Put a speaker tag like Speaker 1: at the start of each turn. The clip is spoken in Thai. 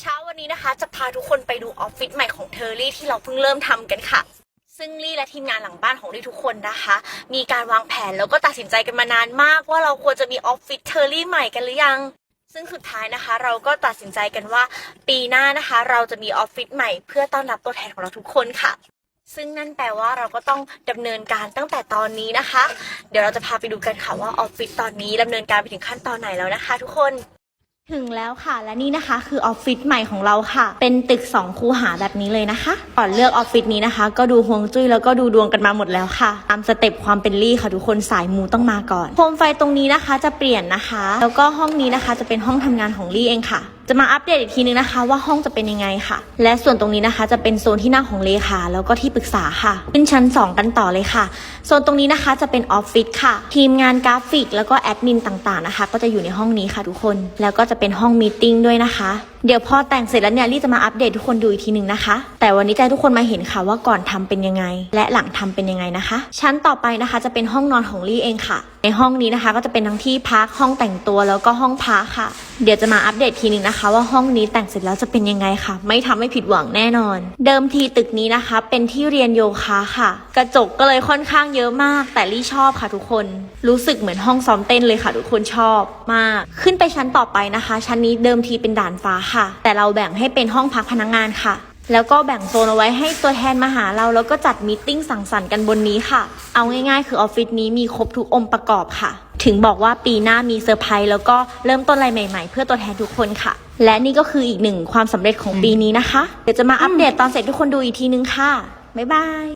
Speaker 1: เช้าวันนี้นะคะ จะพาทุกคนไปดูออฟฟิศใหม่ของเทอร์รี่ที่เราเพิ่งเริ่มทำกันค่ะ ซึ่งลี่และทีมงานหลังบ้านของลี่ทุกคนนะคะ มีการวางแผนแล้วก็ตัดสินใจกันมานานมาก ว่าเราควรจะมีออฟฟิศเทอรี่ใหม่กันหรือยัง ซึ่งสุดท้ายนะคะ เราก็ตัดสินใจกันว่า ปีหน้านะคะ เราจะมีออฟฟิศใหม่เพื่อต้อนรับตัวแทนของเราทุกคนค่ะ ซึ่งนั่นแปลว่าเราก็ต้องดำเนินการตั้งแต่ตอนนี้นะคะ เดี๋ยวเราจะพาไปดูกันค่ะว่าออฟฟิศตอนนี้ดำเนินการไปถึงขั้นตอนไหนแล้วนะคะ ทุกคน ถึงแล้วค่ะและนี่นะคะคือออฟฟิศใหม่ของเราค่ะ เป็นตึก 2 คูหาแบบนี้เลยนะคะ ก่อนเลือกออฟฟิศนี้นะคะ ก็ดูฮวงจุ้ยแล้วก็ดูดวงกันมาหมดแล้วค่ะ ตามสเต็ปความเป็นลี่ค่ะทุกคนสายมูต้องมาก่อนโคมไฟตรงนี้นะคะจะเปลี่ยนนะคะ แล้วก็ห้องนี้นะคะจะเป็นห้องทำงานของลี่เองค่ะจะมาอัปเดตอีกทีนึงนะคะ ว่าห้องจะเป็นยังไงค่ะ และส่วนตรงนี้นะคะ จะเป็นโซนที่นั่งของเลขาแล้วก็ที่ปรึกษาค่ะขึ้นชั้น 2 กันต่อเลยค่ะโซนตรงนี้นะคะจะเป็นออฟฟิศค่ะ ทีมงานกราฟิก แล้วก็แอดมินต่างๆนะคะ ก็จะอยู่ในห้องนี้ค่ะทุกคนแล้วก็จะเป็นห้องมีติ้งด้วยนะคะเดี๋ยวพอแต่งเสร็จแล้วเนี่ยลี่จะมาอัปเดตทุกคนดูอีกทีหนึ่งนะคะ แต่วันนี้ให้ทุกคนมาเห็นค่ะว่าก่อนทำเป็นยังไง และหลังทำเป็นยังไงนะคะ ชั้นต่อไปนะคะจะเป็นห้องนอนของลี่เองค่ะ ในห้องนี้นะคะ ก็จะเป็นทั้งที่พักห้องแต่งตัวแล้วก็ห้องพักค่ะ เดี๋ยวจะมาอัปเดตทีนึงนะคะ ว่าห้องนี้แต่งเสร็จแล้วจะเป็นยังไงค่ะ ไม่ทำให้ผิดหวังแน่นอน เดิมทีตึกนี้นะคะ เป็นที่เรียนโยคะค่ะ กระจกก็เลยค่อนข้างเยอะมาก แต่ลี่ชอบค่ะทุกคน รู้สึกเหมือนห้องซ้อมเต้นเลยค่ะทุกคนชอบมาก ขึ้นไปชั้นต่อไปนะคะ ชั้นนี้เดิมทีเป็นด่านฟ้าค่ะ แต่เราแบ่งให้เป็นห้องพักพนักงานค่ะแล้วก็แบ่งโซนเอาไว้ให้ตัวแทนมาหาเรา แล้วก็จัดมีติ้งสังสรรค์กันบนนี้ค่ะ เอาง่ายๆ คือออฟฟิศนี้มีครบทุกองค์ประกอบค่ะ ถึงบอกว่าปีหน้ามีเซอร์ไพรส์แล้วก็เริ่มต้นอะไรใหม่ ๆ เพื่อตัวแทนทุกคนค่ะ และนี่ก็คืออีกหนึ่งความสำเร็จของปีนี้นะคะ เดี๋ยวจะมาอัปเดตตอนเสร็จทุกคนดูอีกทีนึงค่ะ บ๊ายบาย